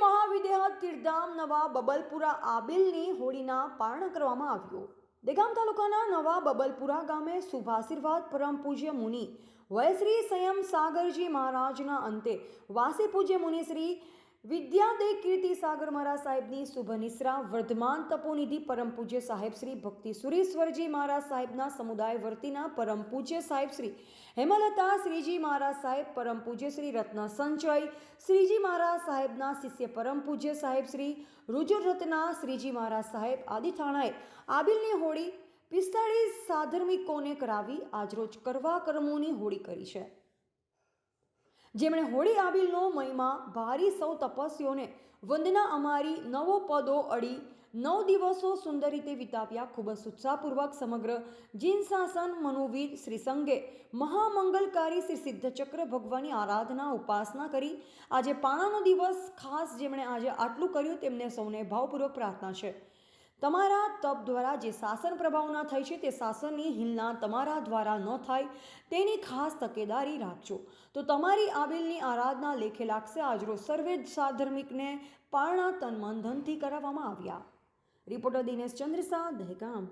વિદેહત તીર્ધામ નવા બબલપુરા આબિલની હોળીના પારણ કરવામાં આવ્યું. દેગામ તાલુકાના નવા બબલપુરા ગામે શુભાશીર્વાદ પરમ પૂજ્ય મુનિ વયશ્રી સંયમ સાગરજી મહારાજના અંતે વાસી પૂજ્ય મુનિ શ્રી વિદ્યાદય કીર્તિ સાગર મહારાજ સાહેબની શુભ નિશ્રા વર્ધમાન તપોનિધિ પરમ પૂજ્ય સાહેબ શ્રી, ભક્તિ સુરેશ્વરજી મહારાજ સાહેબના સમુદાય વર્તીના પરમ પૂજ્ય સાહેબ શ્રી, હેમલતા શ્રીજી મહારાજ સાહેબ પરમ પૂજ્ય શ્રી, રત્ન સંચય શ્રીજી મહારાજ સાહેબના શિષ્ય પરમ પૂજ્ય સાહેબ શ્રી, રુજુરત્ના શ્રીજી મહારાજ સાહેબ આદિ થાણાએ આબિલની હોળી પિસ્તાળીસ સાધર્મિકોને કરાવી આજરોજ કરવા કર્મોની હોળી કરી છે. જેમણે હોળી આબિલનો મહિમા, ભારી સૌ તપસ્યોને વંદના અમારી નવો પદો અડી, નવ દિવસો સુંદર રીતે વિતાવ્યા ખૂબ જ ઉત્સાહપૂર્વક સમગ્ર જીન શાસન મનોવીર શ્રીસંગે મહામંગલકારી શ્રી સિદ્ધચક્ર ભગવાનની આરાધના, ઉપાસના કરી. આજે પાણાનો દિવસ ખાસ જેમણે આજે આટલું કર્યું, તેમને સૌને ભાવપૂર્વક પ્રાર્થના છે. તમારા તપ દ્વારા જે શાસન પ્રભાવના થઈ છે તે શાસનની હિલના તમારા દ્વારા ન થાય, તેની ખાસ તકેદારી રાખજો. તો તમારી આબિલની આરાધના લેખે લાગશે આજરો સર્વે સાધર્મિકને પારણા તન મન ધનથી કરાવવામાં આવ્યા. રિપોર્ટર દિનેશ ચંદ્રસા, દહેગામ.